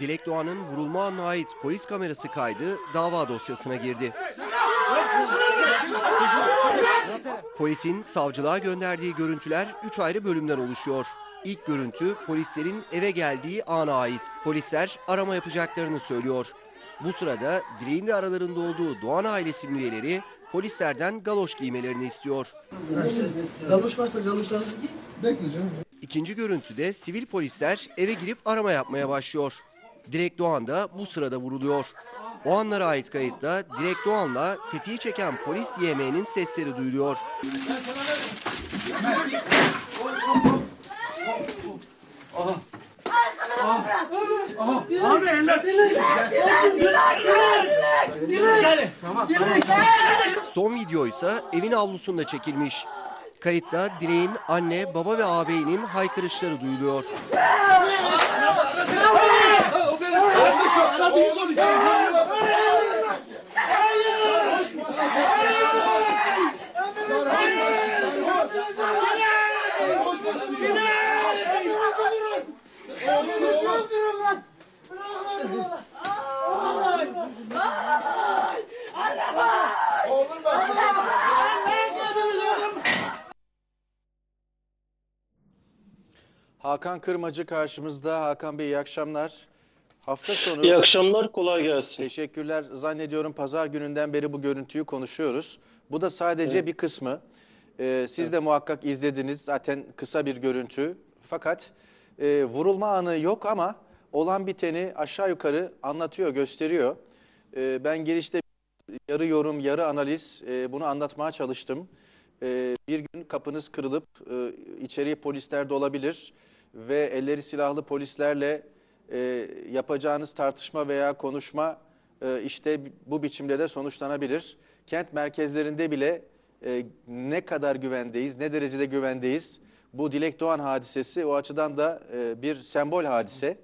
Dilek Doğan'ın vurulma anına ait polis kamerası kaydı dava dosyasına girdi. Polisin savcılığa gönderdiği görüntüler 3 ayrı bölümden oluşuyor. İlk görüntü polislerin eve geldiği ana ait. Polisler arama yapacaklarını söylüyor. Bu sırada Dilek'in de aralarında olduğu Doğan ailesinin üyeleri polislerden galoş giymelerini istiyor. Ha, siz galoş varsa galoşlarınızı giyin. Bekle canım. İkinci görüntüde sivil polisler eve girip arama yapmaya başlıyor. Dilek Doğan da bu sırada vuruluyor. O anlara ait kayıtta Dilek Doğan'la tetiği çeken polis YM'nin sesleri duyuluyor. Son video ise evin avlusunda çekilmiş. Kayıtta Dilek'in anne, baba ve ağabeyinin haykırışları duyuluyor. Oğlum Hakan Kırmacı karşımızda. Hakan Bey iyi akşamlar. Hafta sonu İyi akşamlar, kolay gelsin. teşekkürler. Zannediyorum pazar gününden beri bu görüntüyü konuşuyoruz. Bu da sadece bir kısmı. Ee, siz de muhakkak izlediniz. Zaten kısa bir görüntü. Fakat e, vurulma anı yok ama olan biteni aşağı yukarı anlatıyor, gösteriyor. Ee, ben girişte yarı yorum, yarı analiz e, bunu anlatmaya çalıştım. E, bir gün kapınız kırılıp e, içeriye polisler de olabilir ve elleri silahlı polislerle e, yapacağınız tartışma veya konuşma e, işte bu biçimde de sonuçlanabilir. Kent merkezlerinde bile e, ne kadar güvendeyiz, ne derecede güvendeyiz. Bu Dilek Doğan hadisesi o açıdan da e, bir sembol hadise.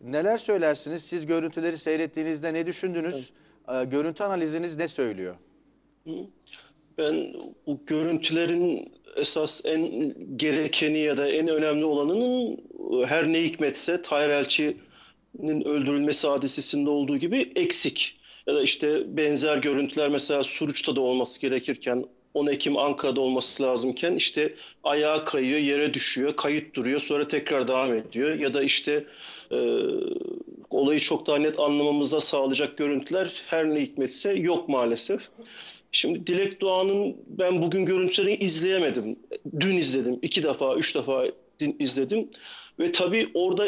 Neler söylersiniz? Siz görüntüleri seyrettiğinizde ne düşündünüz? E, görüntü analiziniz ne söylüyor? Ben bu görüntülerin esas en gerekeni ya da en önemli olanının her ne hikmetse Tahir Elçi'nin öldürülmesi hadisesinde olduğu gibi eksik. Ya da işte benzer görüntüler mesela Suruç'ta da olması gerekirken 10 Ekim Ankara'da olması lazımken işte ayağa kayıyor, yere düşüyor, kayıt duruyor, sonra tekrar devam ediyor. Ya da işte e, olayı çok daha net anlamamıza sağlayacak görüntüler her ne hikmetse yok maalesef. Şimdi Dilek Doğan'ın ben bugün görüntülerini izleyemedim. Dün izledim. iki defa, üç defa izledim. Ve tabii orada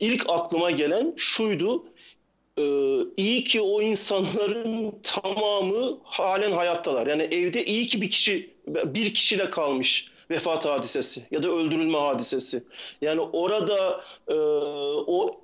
ilk aklıma gelen şuydu. Ee, iyi ki o insanların tamamı halen hayattalar. Yani evde iyi ki bir kişi, bir kişiyle kalmış vefat hadisesi ya da öldürülme hadisesi. Yani orada e, o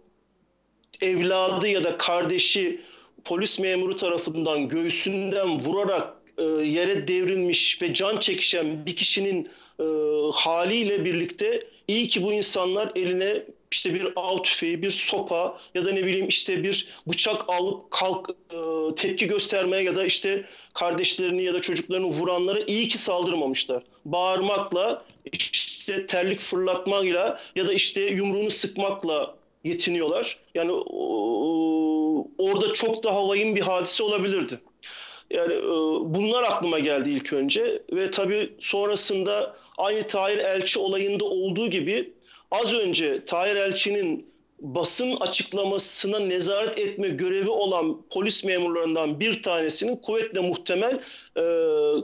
evladı ya da kardeşi polis memuru tarafından göğsünden vurarak e, yere devrilmiş ve can çekişen bir kişinin e, haliyle birlikte iyi ki bu insanlar eline işte bir av tüfeği, bir sopa ya da ne bileyim işte bir bıçak alıp kalk e, tepki göstermeye ya da işte kardeşlerini ya da çocuklarını vuranlara iyi ki saldırmamışlar. Bağırmakla, işte terlik fırlatmayla ya da işte yumruğunu sıkmakla yetiniyorlar. Yani orada çok daha vahim bir hadise olabilirdi. Yani e, bunlar aklıma geldi ilk önce ve tabii sonrasında aynı Tahir Elçi olayında olduğu gibi az önce Tahir Elçi'nin basın açıklamasına nezaret etme görevi olan polis memurlarından bir tanesinin kuvvetle muhtemel e,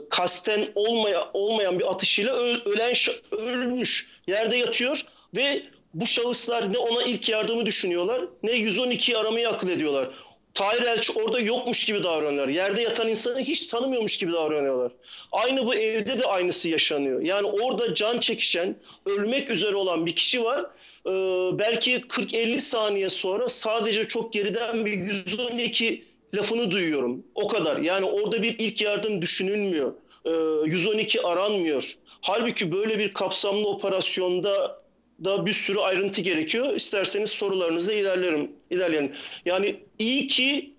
kasten olmaya, olmayan bir atışıyla ölen ölmüş. Yerde yatıyor ve bu şahıslar ne ona ilk yardımı düşünüyorlar ne 112'yi aramayı akıl ediyorlar. Tahir Elçi orada yokmuş gibi davranıyorlar. Yerde yatan insanı hiç tanımıyormuş gibi davranıyorlar. Aynı bu evde de aynısı yaşanıyor. Yani orada can çekişen, ölmek üzere olan bir kişi var. Ee, belki 40-50 saniye sonra sadece çok geriden bir 112 lafını duyuyorum. O kadar. Yani orada bir ilk yardım düşünülmüyor. Ee, 112 aranmıyor. Halbuki böyle bir kapsamlı operasyonda da bir sürü ayrıntı gerekiyor. İsterseniz sorularınızla ilerlerim, ilerleyelim. Yani iyi ki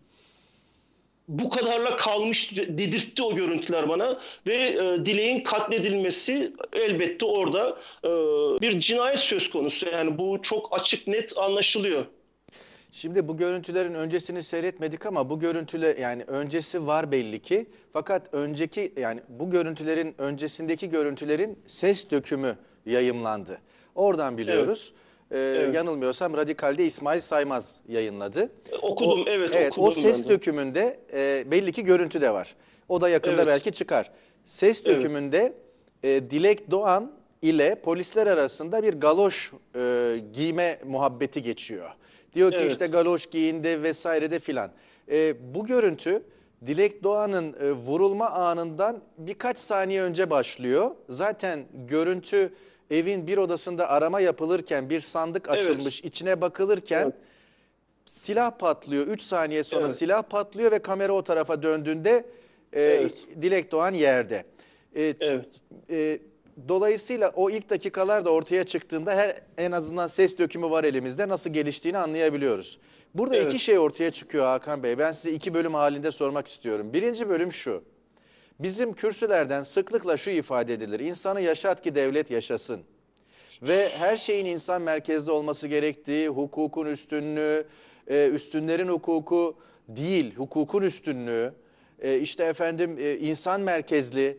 bu kadarla kalmış de- dedirtti o görüntüler bana ve e, Dilek'in katledilmesi elbette orada e, bir cinayet söz konusu. Yani bu çok açık net anlaşılıyor. Şimdi bu görüntülerin öncesini seyretmedik ama bu görüntüle yani öncesi var belli ki. Fakat önceki yani bu görüntülerin öncesindeki görüntülerin ses dökümü yayımlandı. Oradan biliyoruz. Ee, Yanılmıyorsam Radikal'de İsmail Saymaz yayınladı. Okudum, O- evet, evet okudum o ses dökümünde e, belli ki görüntü de var. O da yakında Evet. belki çıkar. Ses dökümünde e, Dilek Doğan ile polisler arasında bir galoş e, giyme muhabbeti geçiyor. Diyor ki Evet. işte galoş giyindi vesaire de filan. E, bu görüntü Dilek Doğan'ın e, vurulma anından birkaç saniye önce başlıyor. Zaten görüntü evin bir odasında arama yapılırken bir sandık Evet. açılmış içine bakılırken silah patlıyor. 3 saniye sonra Evet. silah patlıyor ve kamera o tarafa döndüğünde e, Evet. Dilek Doğan yerde. E, Evet. e, dolayısıyla o ilk dakikalar da ortaya çıktığında her en azından ses dökümü var elimizde nasıl geliştiğini anlayabiliyoruz. Burada Evet. iki şey ortaya çıkıyor Hakan Bey. Ben size iki bölüm halinde sormak istiyorum. Birinci bölüm şu. Bizim kürsülerden sıklıkla şu ifade edilir. İnsanı yaşat ki devlet yaşasın. Ve her şeyin insan merkezli olması gerektiği, hukukun üstünlüğü, e, üstünlerin hukuku değil, hukukun üstünlüğü, e, işte efendim e, insan merkezli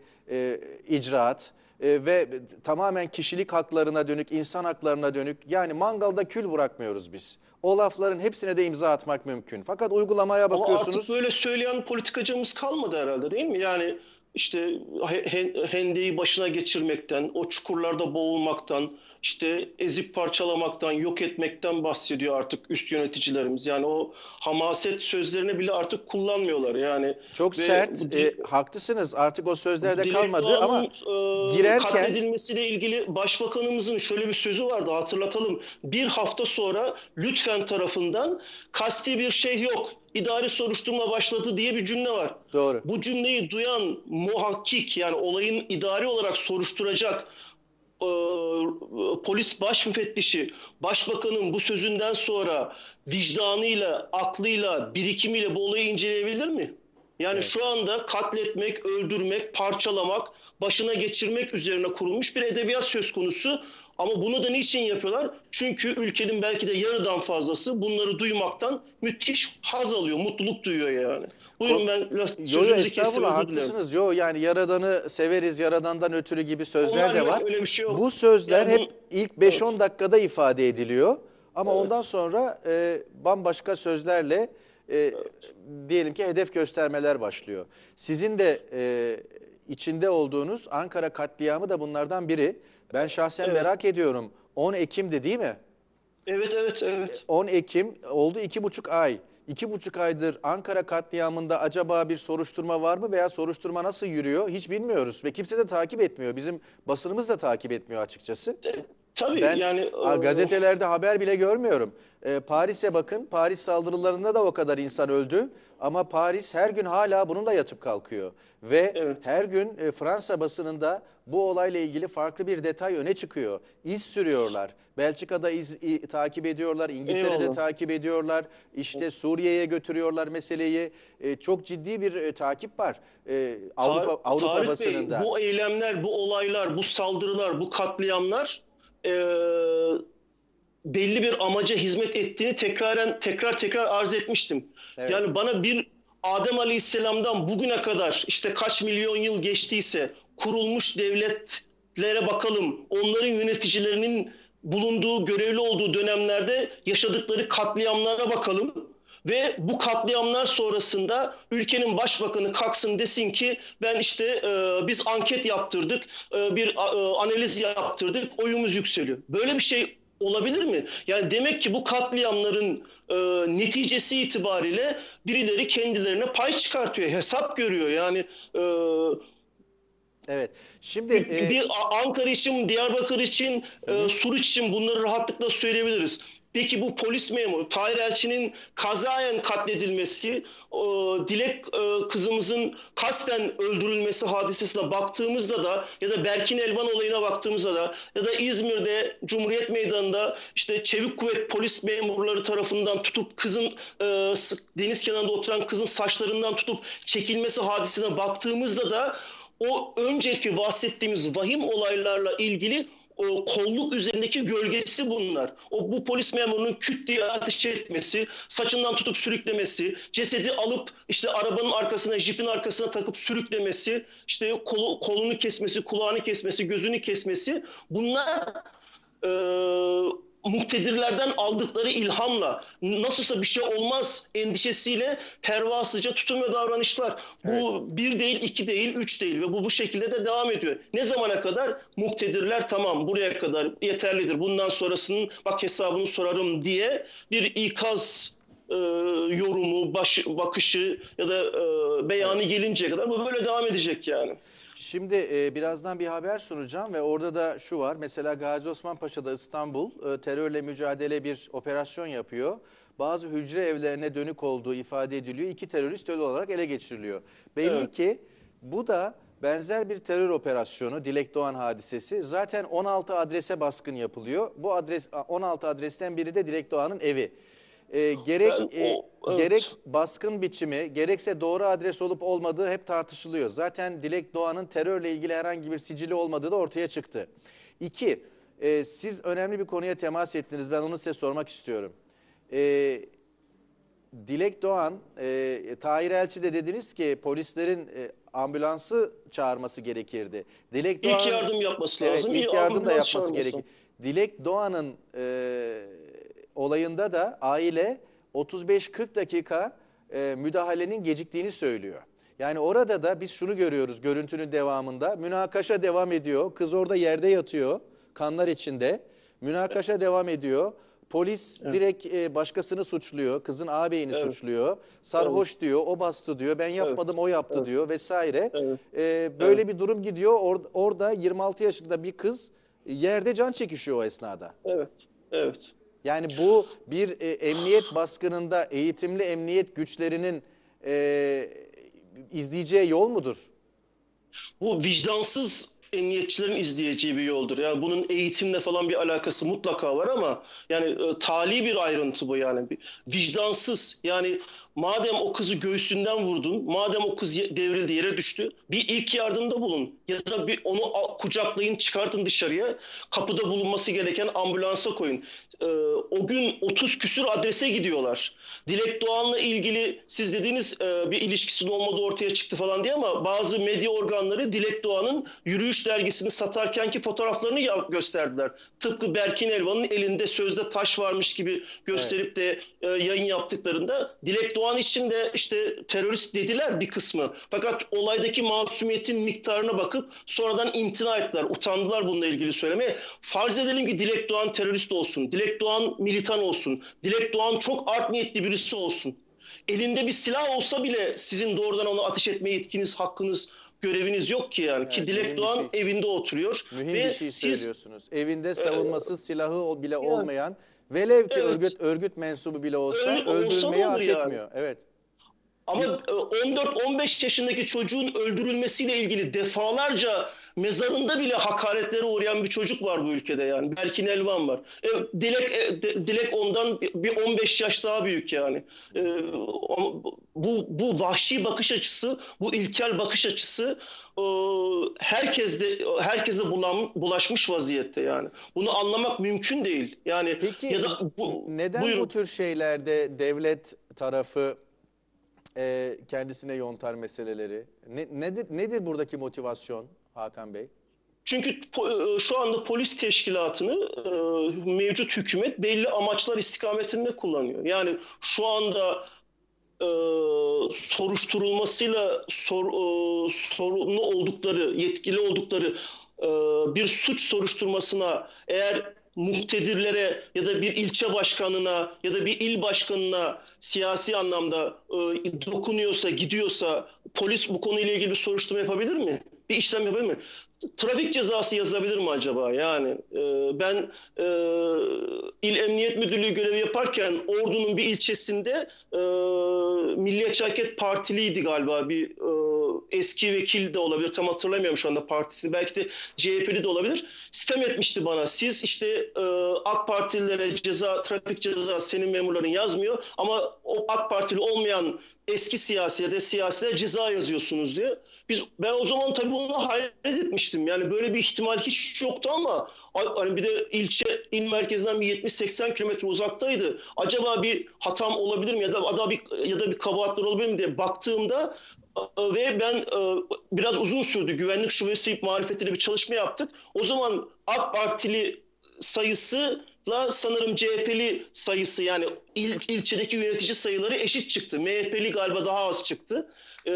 icraat ve tamamen kişilik haklarına dönük, insan haklarına dönük. Yani mangalda kül bırakmıyoruz biz. O lafların hepsine de imza atmak mümkün. Fakat uygulamaya Ama bakıyorsunuz. artık böyle söyleyen politikacımız kalmadı herhalde değil mi? Yani işte he- he- hendeyi başına geçirmekten, o çukurlarda boğulmaktan, işte ezip parçalamaktan, yok etmekten bahsediyor artık üst yöneticilerimiz. Yani o hamaset sözlerini bile artık kullanmıyorlar. Yani Çok ve sert, bu e, haklısınız artık o sözlerde kalmadı ama e, girerken katledilmesiyle ilgili başbakanımızın şöyle bir sözü vardı hatırlatalım. Bir hafta sonra lütfen tarafından kasti bir şey yok. İdari soruşturma başladı diye bir cümle var. Doğru. Bu cümleyi duyan muhakkik yani olayın idari olarak soruşturacak e, polis baş müfettişi başbakanın bu sözünden sonra vicdanıyla, aklıyla, birikimiyle bu olayı inceleyebilir mi? Yani şu anda katletmek, öldürmek, parçalamak, başına geçirmek üzerine kurulmuş bir edebiyat söz konusu. Ama bunu da niçin yapıyorlar? Çünkü ülkenin belki de yarıdan fazlası bunları duymaktan müthiş haz alıyor, mutluluk duyuyor yani. Buyurun ben sözünüzü kestim özür dilerim. Yo yani yaradanı severiz, yaradandan ötürü gibi sözler Onlar de yok, var. öyle bir şey yok. Bu sözler Yani hep ilk 5-10 dakikada ifade ediliyor. Ama ondan sonra e, bambaşka sözlerle e, diyelim ki hedef göstermeler başlıyor. Sizin de e, içinde olduğunuz Ankara katliamı da bunlardan biri. Ben şahsen merak ediyorum. 10 Ekim'di değil mi? Evet evet evet. 10 Ekim oldu iki buçuk ay. İki buçuk aydır Ankara katliamında acaba bir soruşturma var mı veya soruşturma nasıl yürüyor hiç bilmiyoruz. Ve kimse de takip etmiyor. Bizim basınımız da takip etmiyor açıkçası. Tabii Ben yani a, gazetelerde haber bile görmüyorum. E, Paris'e bakın. Paris saldırılarında da o kadar insan öldü. Ama Paris her gün hala bununla yatıp kalkıyor. Ve Evet. her gün e, Fransa basınında bu olayla ilgili farklı bir detay öne çıkıyor. İz sürüyorlar. Belçika'da iz i- takip ediyorlar, İngiltere'de Eyvallah. takip ediyorlar. İşte Suriye'ye götürüyorlar meseleyi. E, çok ciddi bir e, takip var e, Avrupa Tar- Avrupa Tarık Bey, basınında. bu eylemler, bu olaylar, bu saldırılar, bu katliamlar e, belli bir amaca hizmet ettiğini tekraren tekrar tekrar arz etmiştim. Evet. Yani bana bir Adem Aleyhisselam'dan bugüne kadar işte kaç milyon yıl geçtiyse kurulmuş devletlere bakalım. Onların yöneticilerinin bulunduğu, görevli olduğu dönemlerde yaşadıkları katliamlara bakalım. Ve bu katliamlar sonrasında ülkenin başbakanı kalksın desin ki ben işte e, biz anket yaptırdık, e, bir e, analiz yaptırdık, oyumuz yükseliyor. Böyle bir şey olabilir mi? Yani demek ki bu katliamların e, neticesi itibariyle birileri kendilerine pay çıkartıyor, hesap görüyor. Yani e, Evet. Şimdi e, bir A- Ankara için, Diyarbakır için, e, Suruç için bunları rahatlıkla söyleyebiliriz. Peki bu polis memuru Tahir Elçi'nin kazayen katledilmesi, Dilek e, kızımızın kasten öldürülmesi hadisesine baktığımızda da ya da Berkin Elvan olayına baktığımızda da ya da İzmir'de Cumhuriyet Meydanı'nda işte Çevik Kuvvet polis memurları tarafından tutup kızın e, deniz kenarında oturan kızın saçlarından tutup çekilmesi hadisesine baktığımızda da o önceki bahsettiğimiz vahim olaylarla ilgili o kolluk üzerindeki gölgesi bunlar. O bu polis memurunun küt diye ateş etmesi, saçından tutup sürüklemesi, cesedi alıp işte arabanın arkasına, jipin arkasına takıp sürüklemesi, işte kolu, kolunu kesmesi, kulağını kesmesi, gözünü kesmesi bunlar muktedirlerden aldıkları ilhamla nasılsa bir şey olmaz endişesiyle pervasızca tutum ve davranışlar. Bu bir değil, iki değil, üç değil ve bu bu şekilde de devam ediyor. Ne zamana kadar? Muktedirler tamam buraya kadar yeterlidir. Bundan sonrasının bak hesabını sorarım diye bir ikaz e, yorumu, baş, bakışı ya da e, beyanı gelinceye kadar bu böyle devam edecek yani. Şimdi e, birazdan bir haber sunacağım ve orada da şu var. Mesela Gazi Osman Paşa'da İstanbul e, terörle mücadele bir operasyon yapıyor. Bazı hücre evlerine dönük olduğu ifade ediliyor. İki terörist ölü olarak ele geçiriliyor. Belli Evet. ki bu da benzer bir terör operasyonu Dilek Doğan hadisesi. Zaten 16 adrese baskın yapılıyor. Bu adres 16 adresten biri de Dilek Doğan'ın evi. E, gerek e, o- evet. gerek baskın biçimi gerekse doğru adres olup olmadığı hep tartışılıyor. Zaten Dilek Doğan'ın terörle ilgili herhangi bir sicili olmadığı da ortaya çıktı. İki, e, siz önemli bir konuya temas ettiniz. Ben onu size sormak istiyorum. E, Dilek Doğan, e, Tahir Elçi de dediniz ki polislerin e, ambulansı çağırması gerekirdi. Dilek Doğan, İlk yardım yapması lazım. Evet, ilk İyi yardım da yapması gerekir. Dilek Doğan'ın e, olayında da aile 35-40 dakika e, müdahalenin geciktiğini söylüyor. Yani orada da biz şunu görüyoruz görüntünün devamında. Münakaşa devam ediyor. Kız orada yerde yatıyor. Kanlar içinde. Münakaşa devam ediyor. Polis direkt e, başkasını suçluyor. Kızın ağabeyini suçluyor. Sarhoş diyor, o bastı diyor. Ben yapmadım, o yaptı diyor vesaire. Evet. E, böyle bir durum gidiyor. Or- orada 26 yaşında bir kız yerde can çekişiyor o esnada. Evet. Evet. Yani bu bir e, emniyet baskınında eğitimli emniyet güçlerinin e, izleyeceği yol mudur? Bu vicdansız emniyetçilerin izleyeceği bir yoldur. Yani bunun eğitimle falan bir alakası mutlaka var ama yani e, tali bir ayrıntı bu yani. Bir Vicdansız yani madem o kızı göğsünden vurdun, madem o kız devrildi yere düştü, bir ilk yardımda bulun ya da bir onu kucaklayın, çıkartın dışarıya. Kapıda bulunması gereken ambulansa koyun. E, o gün 30 küsür adrese gidiyorlar. Dilek Doğan'la ilgili siz dediğiniz e, bir ilişkisinin olmadığı ortaya çıktı falan diye ama bazı medya organları Dilek Doğan'ın yürüyüş dergisini satarkenki fotoğraflarını gösterdiler. Tıpkı Berkin Elvan'ın elinde sözde taş varmış gibi gösterip de e, yayın yaptıklarında Dilek Doğan için de işte terörist dediler bir kısmı. Fakat olaydaki masumiyetin miktarına bakıp sonradan imtina ettiler. Utandılar bununla ilgili söylemeye. Farz edelim ki Dilek Doğan terörist olsun. Dilek Doğan militan olsun. Dilek Doğan çok art niyetli birisi olsun. Elinde bir silah olsa bile sizin doğrudan ona ateş etme yetkiniz, hakkınız, göreviniz yok ki yani. ki Evet, mühim Dilek Doğan şey. evinde oturuyor. Mühim ve bir şey siz söylüyorsunuz. Evinde savunmasız silahı ol- bile olmayan velev ki Evet. örgüt örgüt mensubu bile olsa Öyle öldürülmeyi hak yani? etmiyor. Evet. Ama e, 14-15 yaşındaki çocuğun öldürülmesiyle ilgili defalarca mezarında bile hakaretlere uğrayan bir çocuk var bu ülkede yani. Berkin Elvan var. E, Dilek e, Dilek ondan bir 15 yaş daha büyük yani. E, bu bu vahşi bakış açısı, bu ilkel bakış açısı e, herkeste herkese bulan, bulaşmış vaziyette yani. Bunu anlamak mümkün değil. Yani Peki ya da bu, neden buyurun. bu tür şeylerde devlet tarafı e, kendisine yontar meseleleri? Ne, nedir nedir buradaki motivasyon Hakan Bey? Çünkü e, şu anda polis teşkilatını e, mevcut hükümet belli amaçlar istikametinde kullanıyor. Yani şu anda e, soruşturulmasıyla sor, e, oldukları, yetkili oldukları bir suç soruşturmasına eğer muktedirlere ya da bir ilçe başkanına ya da bir il başkanına siyasi anlamda e, dokunuyorsa, gidiyorsa polis bu konuyla ilgili bir soruşturma yapabilir mi? Bir işlem yapabilir mi? Trafik cezası yazabilir mi acaba? Yani e, ben e, İl Emniyet Müdürlüğü görevi yaparken Ordu'nun bir ilçesinde e, Milliyetçi Hareket Partiliydi galiba. Bir e, eski vekil de olabilir. Tam hatırlamıyorum şu anda partisini. Belki de CHP'li de olabilir. Sitem etmişti bana. Siz işte e, AK Partililere ceza trafik cezası senin memurların yazmıyor. Ama o AK Partili olmayan eski siyasi ya da siyasiler ceza yazıyorsunuz diye. Biz ben o zaman tabii bunu hayret etmiştim. Yani böyle bir ihtimal hiç yoktu ama hani bir de ilçe il merkezinden bir 70-80 kilometre uzaktaydı. Acaba bir hatam olabilir mi ya da ada bir ya da bir kabahatler olabilir mi diye baktığımda e, ve ben e, biraz uzun sürdü. Güvenlik şubesi marifetiyle bir çalışma yaptık. O zaman AK Partili sayısıyla sanırım CHP'li sayısı yani il, ilçedeki yönetici sayıları eşit çıktı. MHP'li galiba daha az çıktı. Ee,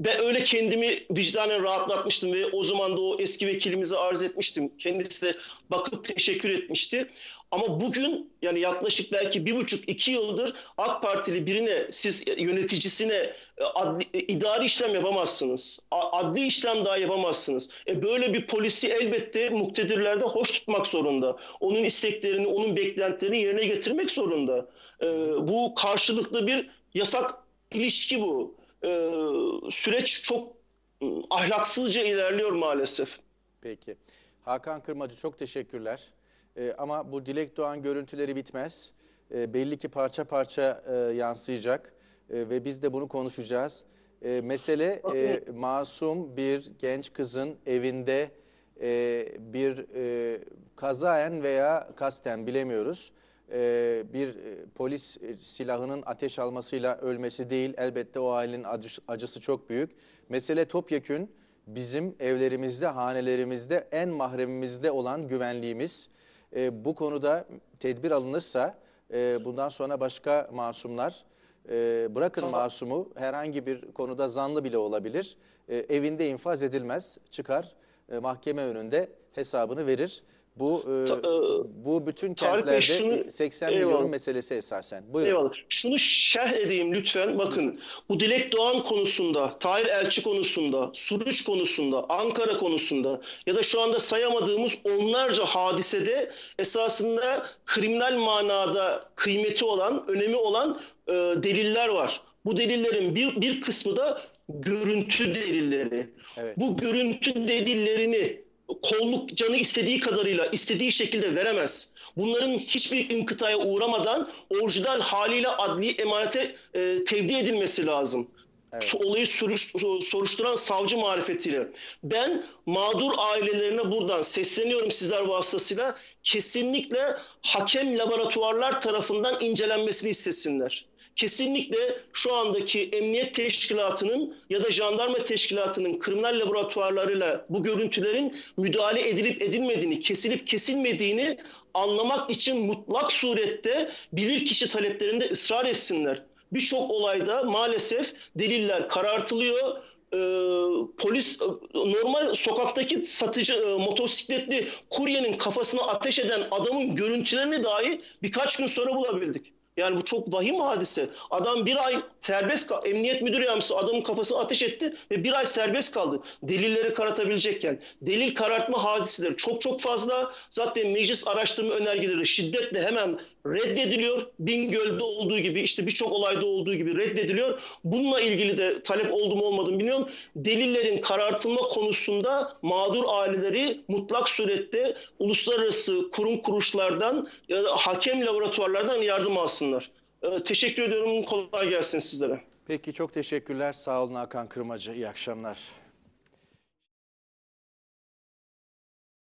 ben öyle kendimi vicdanen rahatlatmıştım ve o zaman da o eski vekilimize arz etmiştim. Kendisi de bakıp teşekkür etmişti. Ama bugün yani yaklaşık belki bir buçuk iki yıldır AK Partili birine siz yöneticisine e, adli, e, idari işlem yapamazsınız. Adli işlem daha yapamazsınız. E böyle bir polisi elbette muktedirlerde hoş tutmak zorunda. Onun isteklerini, onun beklentilerini yerine getirmek zorunda. E, bu karşılıklı bir yasak ilişki bu. E, süreç çok ı, ahlaksızca ilerliyor maalesef. Peki. Hakan Kırmacı çok teşekkürler. Ee, ama bu Dilek Doğan görüntüleri bitmez. Ee, belli ki parça parça e, yansıyacak Ee, ve biz de bunu konuşacağız. Ee, mesele e, masum bir genç kızın evinde e, bir e, kazaen veya kasten bilemiyoruz. E, bir e, polis e, silahının ateş almasıyla ölmesi değil. Elbette o ailenin acı- acısı çok büyük. Mesele topyekün bizim evlerimizde, hanelerimizde, en mahremimizde olan güvenliğimiz. E, bu konuda tedbir alınırsa e, bundan sonra başka masumlar e, bırakın masumu herhangi bir konuda zanlı bile olabilir. E, evinde infaz edilmez, çıkar e, mahkeme önünde hesabını verir. Bu e, Ta- e, bu bütün Tarık Bey, kentlerde şunu- 80 Eyvallah. milyonun meselesi esasen. Buyurun. Eyvallah. Şunu şerh edeyim lütfen. Bakın bu Dilek Doğan konusunda, Tahir Elçi konusunda, Suruç konusunda, Ankara konusunda ya da şu anda sayamadığımız onlarca hadisede esasında kriminal manada kıymeti olan, önemi olan e, deliller var. Bu delillerin bir, bir kısmı da görüntü delilleri. Evet. Bu görüntü delillerini kolluk canı istediği kadarıyla istediği şekilde veremez. Bunların hiçbir inkıtaya uğramadan orijinal haliyle adli emanete e, tevdi edilmesi lazım. Olayı soruş- soruşturan savcı marifetiyle. Ben mağdur ailelerine buradan sesleniyorum sizler vasıtasıyla. Kesinlikle hakem laboratuvarlar tarafından incelenmesini istesinler. Kesinlikle şu andaki emniyet teşkilatının ya da jandarma teşkilatının kriminal laboratuvarlarıyla bu görüntülerin müdahale edilip edilmediğini, kesilip kesilmediğini anlamak için mutlak surette bilirkişi taleplerinde ısrar etsinler. Birçok olayda maalesef deliller karartılıyor. Ee, polis e, normal sokaktaki satıcı e, motosikletli kuryenin kafasına ateş eden adamın görüntülerini dahi birkaç gün sonra bulabildik. Yani bu çok vahim hadise. Adam bir ay serbest Emniyet müdürü yardımcısı adamın kafasına ateş etti ve bir ay serbest kaldı. Delilleri karatabilecekken. Delil karartma hadiseleri çok çok fazla. Zaten meclis araştırma önergeleri şiddetle hemen reddediliyor. Bingöl'de olduğu gibi işte birçok olayda olduğu gibi reddediliyor. Bununla ilgili de talep oldu mu olmadı mı bilmiyorum. Delillerin karartılma konusunda mağdur aileleri mutlak surette uluslararası kurum kuruluşlardan ya da hakem laboratuvarlardan yardım alsınlar. Ee, teşekkür ediyorum. Kolay gelsin sizlere. Peki çok teşekkürler. Sağ olun Hakan Kırmacı. İyi akşamlar.